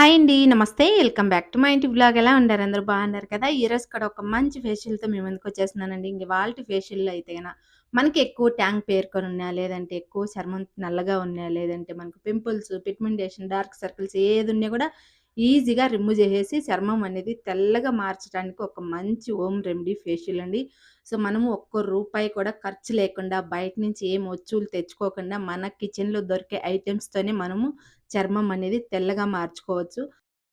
Hi అండి. నమస్తే. Welcome back to మా ఇంటి బ్లాగ్ ఎలా ఉన్నారు అందరూ బాగున్నారు కదా! ఈరోజు కూడా ఒక మంచి ఫేషియల్‌తో మీ ముందుకొచ్చేస్తున్నానండి. ఇంక ఇవాల్టి ఫేషియల్‌లో అయితే గన మనకి ఎక్కువ ట్యాంక్ పేరుకొనున్నా, లేదంటే ఎక్కువ చర్మం నల్లగా ఉన్నా, లేదంటే మనకు పింపుల్స్, పిగ్మెంటేషన్, డార్క్ సర్కిల్స్ ఏది ఏదున్నా కూడా ఈజీగా రిమూవ్ చేసేసి చర్మం అనేది తెల్లగా మార్చడానికి ఒక మంచి ఓం రెమెడీ ఫేషియల్ అండి. సో, మనము ఒక్క రూపాయి కూడా ఖర్చు లేకుండా బయట నుంచి ఏం వచ్చులు తెచ్చుకోకుండా మన కిచెన్‌లో దొరికే ఐటెమ్స్‌తోనే మనము చర్మం అనేది తెల్లగా మార్చుకోవచ్చు.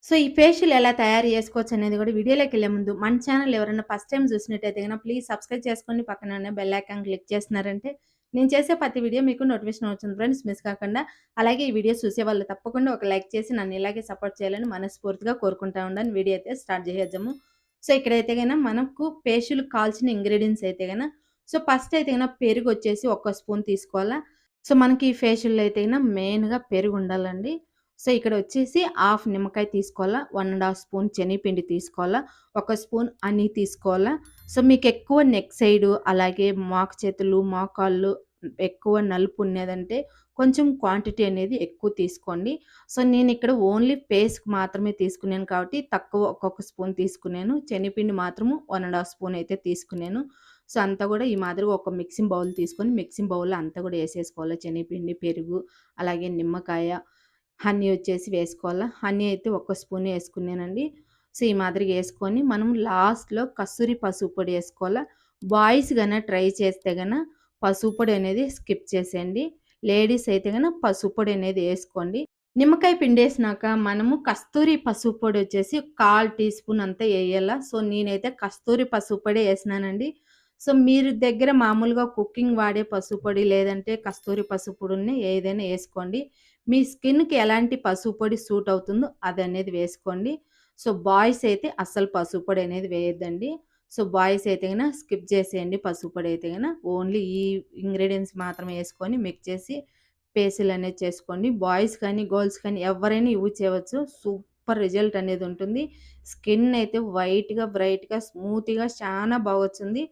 సో, ఈ ఫేషియల్ ఎలా తయారు చేసుకోవచ్చు అనేది కూడా వీడియోలోకెళ్ళే ముందు మన ఛానల్ ఎవరైనా ఫస్ట్ టైం చూసినట్టయితే కనుక ప్లీజ్ సబ్స్క్రైబ్ చేసుకొని పక్కన బెల్ ఐకాన్ క్లిక్ చేస్తున్నారంటే నేను చేసే ప్రతి వీడియో మీకు నోటిఫికేషన్ అవుతుంది ఫ్రెండ్స్ మిస్ కాకుండా. అలాగే ఈ వీడియో చూసేవాళ్ళు తప్పకుండా ఒక లైక్ చేసి నన్ను ఇలాగే సపోర్ట్ చేయాలని మనస్ఫూర్తిగా కోరుకుంటా ఉండని వీడియో అయితే స్టార్ట్ చేసేద్దాము. సో, ఇక్కడైతే కనుక మనకు పేషులు కావాల్సిన ఇంగ్రీడియంట్స్ అయితే కనుక సో, ఫస్ట్ అయితే కనుక పెరుగు వచ్చేసి ఒక స్పూన్ తీసుకోవాలా. సో, మనకి ఈ ఫేషియల్‌లో అయితే కనుక మెయిన్‌గా పెరుగు ఉండాలండి. సో, ఇక్కడ వచ్చేసి హాఫ్ నిమ్మకాయ తీసుకోవాలా. వన్ అండ్ హాఫ్ స్పూన్ శనగపిండి తీసుకోవాలా. ఒక స్పూన్ అన్నీ తీసుకోవాలా. సో, మీకు ఎక్కువ నెక్ సైడ్ అలాగే మాకు చేతులు, మోకాళ్ళు ఎక్కువ నలుపు ఉన్నదంటే కొంచెం క్వాంటిటీ అనేది ఎక్కువ తీసుకోండి. సో, నేను ఇక్కడ ఓన్లీ పేస్ట్కి మాత్రమే తీసుకున్నాను కాబట్టి తక్కువ ఒక్కొక్క స్పూన్ తీసుకున్నాను. శనగపిండి మాత్రము 1 ½ స్పూన్ అయితే తీసుకున్నాను. సో, అంతా కూడా ఈ మాదిరిగా ఒక మిక్సింగ్ బౌల్ తీసుకొని మిక్సింగ్ బౌల్‌లో అంతా కూడా వేసేసుకోవాలి శనగపిండి, పెరుగు అలాగే నిమ్మకాయ, హనీ వచ్చేసి వేసుకోవాలా. హనీ అయితే ఒక స్పూనే వేసుకున్నానండి. సో, ఈ మాదిరిగా వేసుకొని మనం లాస్ట్‌లో కస్తూరి పసుపు పొడి వేసుకోవాలా? బాయ్స్ కన్నా ట్రై చేస్తే కనుక పసుపు పొడి అనేది స్కిప్ చేసేయండి. లేడీస్ అయితే గన పసుపు పొడి అనేది వేసుకోండి. నిమ్మకాయ పిండేసినాక మనము కస్తూరి పసుపు పొడి వచ్చేసి 1/4 టీ స్పూన్ అంతా వేయాలా? సో, నేనైతే కస్తూరి పసుపు పొడి వేసినానండి. సో, మీరు దగ్గర మామూలుగా కుకింగ్ వాడే పసుపు పొడి లేదంటే కస్తూరి పసుపు పొడిని ఏదైనా వేసుకోండి. మీ స్కిన్‌కి ఎలాంటి పసుపు పొడి సూట్ అవుతుందో అది అనేది వేసుకోండి. సో, బాయ్స్ అయితే అస్సలు పసుపు పొడి అనేది వేయద్దండి సో, బాయ్స్ అయితే గన స్కిప్ చేసేయండి పసుపు పొడి అయితే గన. ఓన్లీ ఈ ఇంగ్రీడియెంట్స్ మాత్రమే వేసుకొని మిక్స్ చేసి ఫేషియల్ అనేది చేసుకోండి. బాయ్స్ కానీ, గర్ల్స్ కానీ ఎవరైనా యూజ్ చేయవచ్చు. సూపర్ రిజల్ట్ అనేది ఉంటుంది. స్కిన్ అయితే వైట్‌గా, బ్రైట్‌గా, స్మూత్‌గా చాలా బాగొచ్చింది.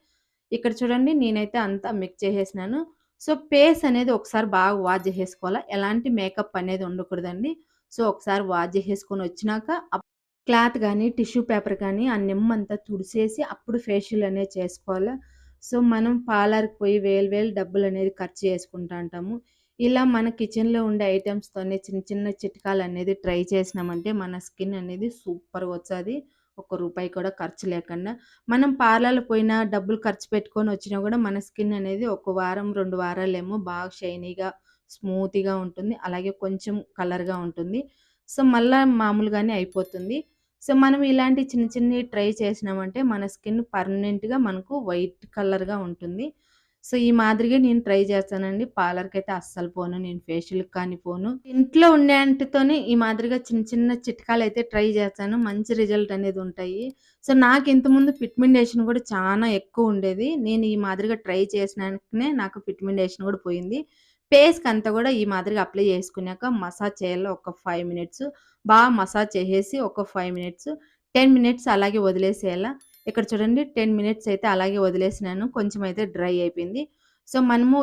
ఇక్కడ చూడండి నేనైతే అంతా మిక్స్ చేసేసినాను. సో, పేస్ అనేది ఒకసారి బాగా వాష్ చేసుకోవాలి ఎలాంటి మేకప్ అనేది ఉండకూడదండి. సో, ఒకసారి వాష్ చేసేసుకొని వచ్చినాక క్లాత్ కానీ టిష్యూ పేపర్ కానీ ఆ నిమ్మంతా తుడిసేసి అప్పుడు ఫేషియల్ అనేది చేసుకోవాలి సో, మనం పార్లర్‌కి పోయి వేలు వేలు డబ్బులు అనేది ఖర్చు చేసుకుంటా ఉంటాము. ఇలా మన కిచెన్‌లో ఉండే ఐటమ్స్తోనే చిన్న చిన్న చిట్కాలు అనేది ట్రై చేసినామంటే మన స్కిన్ అనేది సూపర్‌గా వచ్చేది ఒక్క రూపాయి కూడా ఖర్చు లేకుండా. మనం పార్లర్ పోయినా డబ్బులు ఖర్చు పెట్టుకొని వచ్చినా కూడా మన స్కిన్ అనేది ఒక వారం, రెండు వారాలేమో బాగా షైనీగా, స్మూత్‌గా ఉంటుంది. అలాగే కొంచెం కలర్‌గా ఉంటుంది. సో, మళ్ళీ మామూలుగానే అయిపోతుంది. సో, మనం ఇలాంటి చిన్న చిన్నవి ట్రై చేసినామంటే మన స్కిన్ పర్మనెంట్‌గా మనకు వైట్ కలర్‌గా ఉంటుంది. సో, ఈ మాదిరిగా నేను ట్రై చేస్తానండి. పార్లర్‌కైతే అస్సలు పోను. నేను ఫేషియల్‌కి కానీ పోను. ఇంట్లో ఉండేంటితోనే ఈ మాదిరిగా చిన్న చిన్న చిట్కాలు అయితే ట్రై చేస్తాను. మంచి రిజల్ట్ అనేది ఉంటాయి. సో, నాకు ఇంతకుముందు పిగ్మెంటేషన్ కూడా చాలా ఎక్కువ ఉండేది. నేను ఈ మాదిరిగా ట్రై చేసినాకనే నాకు పిగ్మెంటేషన్ కూడా పోయింది. ఫేస్‌కి అంతా కూడా ఈ మాదిరిగా అప్లై చేసుకున్నాక మసాజ్ చేయాలి ఒక ఫైవ్ మినిట్స్. బాగా మసాజ్ చేసేసి ఒక ఫైవ్ మినిట్స్, 10 మినిట్స్ అలాగే వదిలేసేయాల. ఇక్కడ చూడండి 10 మినిట్స్ అయితే అలాగే వదిలేసినాను. కొంచెం అయితే డ్రై అయిపోయింది. సో, మనము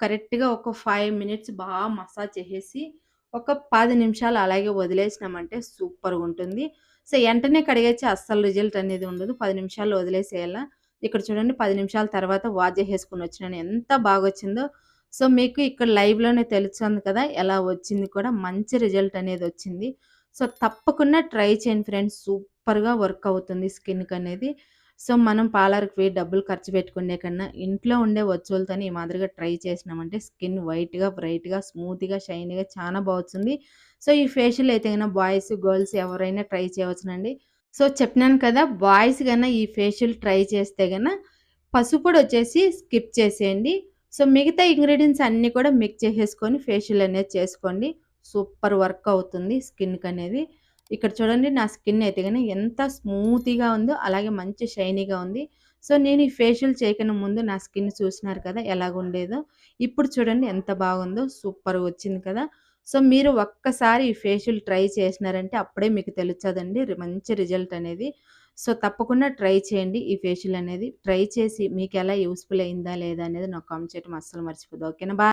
కరెక్ట్‌గా ఒక ఫైవ్ మినిట్స్ బాగా మసాజ్ చేసేసి ఒక పది నిమిషాలు అలాగే వదిలేసినామంటే సూపర్‌గా ఉంటుంది. సో, వెంటనే కడిగేస్తే అస్సలు రిజల్ట్ అనేది ఉండదు. పది నిమిషాలు వదిలేసేయాల. ఇక్కడ చూడండి పది నిమిషాల తర్వాత వాజ్ చేసేసుకొని వచ్చినాను. ఎంత బాగా వచ్చిందో సో, మీకు ఇక్కడ లైవ్‌లోనే తెలుస్తుంది కదా! ఎలా వచ్చింది కూడా మంచి రిజల్ట్ అనేది వచ్చింది. సో, తప్పకుండా ట్రై చేయండి ఫ్రెండ్స్. సూపర్ సూపర్‌గా వర్క్ అవుతుంది స్కిన్‌కనేది. సో, మనం పార్లర్‌కి పోయి డబ్బులు ఖర్చు పెట్టుకునే కన్నా ఇంట్లో ఉండే వచ్చులతో ఈ మాదిరిగా ట్రై చేసినామంటే స్కిన్ వైట్‌గా, బ్రైట్‌గా, స్మూత్‌గా, షైనీగా చాలా బాగొచ్చింది. సో, ఈ ఫేషియల్ అయితే కన్నా బాయ్స్, గర్ల్స్ ఎవరైనా ట్రై చేయవచ్చునండి. సో, చెప్పినాను కదా! బాయ్స్ కన్నా ఈ ఫేషియల్ ట్రై చేస్తే కన్నా పసుపు వచ్చేసి స్కిప్ చేసేయండి. సో, మిగతా ఇంగ్రీడియంట్స్ అన్నీ కూడా మిక్స్ చేసేసుకొని ఫేషియల్ అనేది చేసుకోండి. సూపర్ వర్క్ అవుతుంది స్కిన్‌కనేది. ఇక్కడ చూడండి నా స్కిన్ అయితే కానీ ఎంత స్మూతీగా ఉందో అలాగే మంచి షైనీగా ఉంది. సో, నేను ఈ ఫేషియల్ చేయకన ముందు నా స్కిన్ చూసినారు కదా! ఎలాగుండేదో. ఇప్పుడు చూడండి ఎంత బాగుందో. సూపర్ వచ్చింది కదా! సో, మీరు ఒక్కసారి ఈ ఫేషియల్ ట్రై చేసినారంటే అప్పుడే మీకు తెలుస్తుందండి మంచి రిజల్ట్ అనేది. సో, తప్పకుండా ట్రై చేయండి ఈ ఫేషియల్ అనేది. ట్రై చేసి మీకు ఎలా యూస్ఫుల్ అయిందా లేదా అనేది నాకు కామెంట్ చేయడం అస్సలు మర్చిపోదు ఓకేనా! బా